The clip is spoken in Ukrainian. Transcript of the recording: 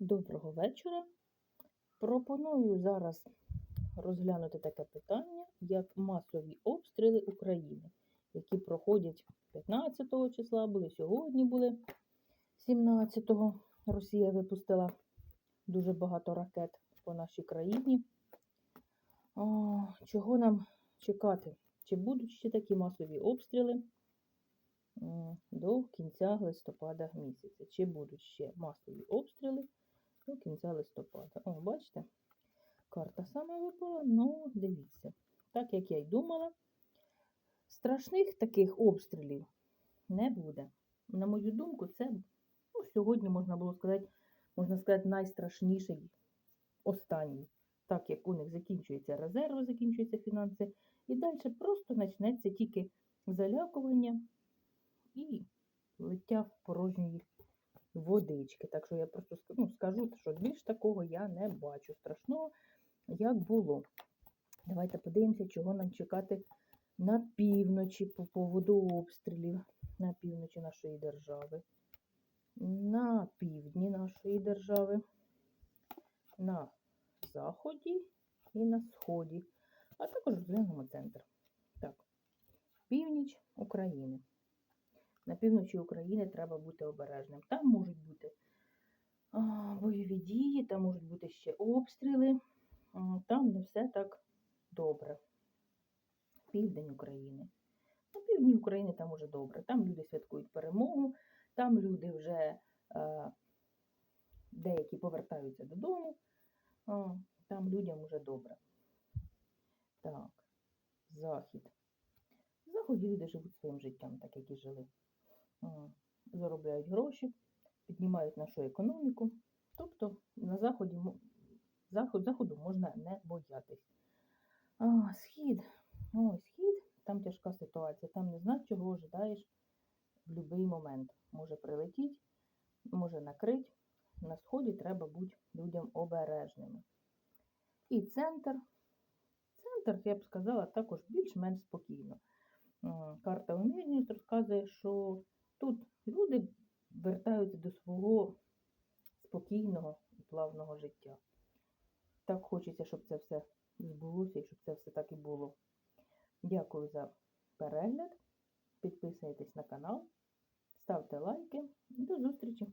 Доброго вечора. Пропоную зараз розглянути таке питання, як масові обстріли України, які проходять 15 числа, були сьогодні були 17-го. Росія випустила дуже багато ракет по нашій країні. А, чого нам чекати? Чи будуть ще такі масові обстріли до кінця листопада місяця? Чи будуть ще масові обстріли кінця листопада? О, бачите? Карта саме випала, ну, дивіться. Так як я й думала, страшних таких обстрілів не буде. На мою думку, це ну, сьогодні можна було сказати, можна сказати, найстрашніший останній. Так як у них закінчуються резерви, закінчуються фінанси, і далі просто почнеться тільки залякування і лиття в порожньої водички. Так що я просто ну, скажу, що більш такого я не бачу страшного, як було. Давайте подивимося, чого нам чекати на півночі по поводу обстрілів на півночі нашої держави, на півдні нашої держави, на заході і на сході, а також розглянемо центр. Так, північ України. На півночі України треба бути обережним. Там можуть бути бойові дії, там можуть бути ще обстріли. Там не все так добре. Південь України. На півдні України там уже добре. Там люди святкують перемогу, там люди вже е, деякі повертаються додому, там людям уже добре. Так, захід. Заході люди живуть своїм життям, так як і жили. Заробляють гроші, піднімають нашу економіку. Тобто на заході заход, заходу можна не боятись. Схід. Ой, схід, там тяжка ситуація, там не знаєш, чого ожидаєш в будь-який момент. Може прилетіть, може накрить. На сході треба бути людям обережними. І центр. Центр, я б сказала, також більш-менш спокійно. М, Карта умірність розказує, що тут люди вертаються до свого спокійного і плавного життя. Так хочеться, щоб це все збулося і щоб це все так і було. Дякую за перегляд. Підписуйтесь на канал, ставте лайки. До зустрічі!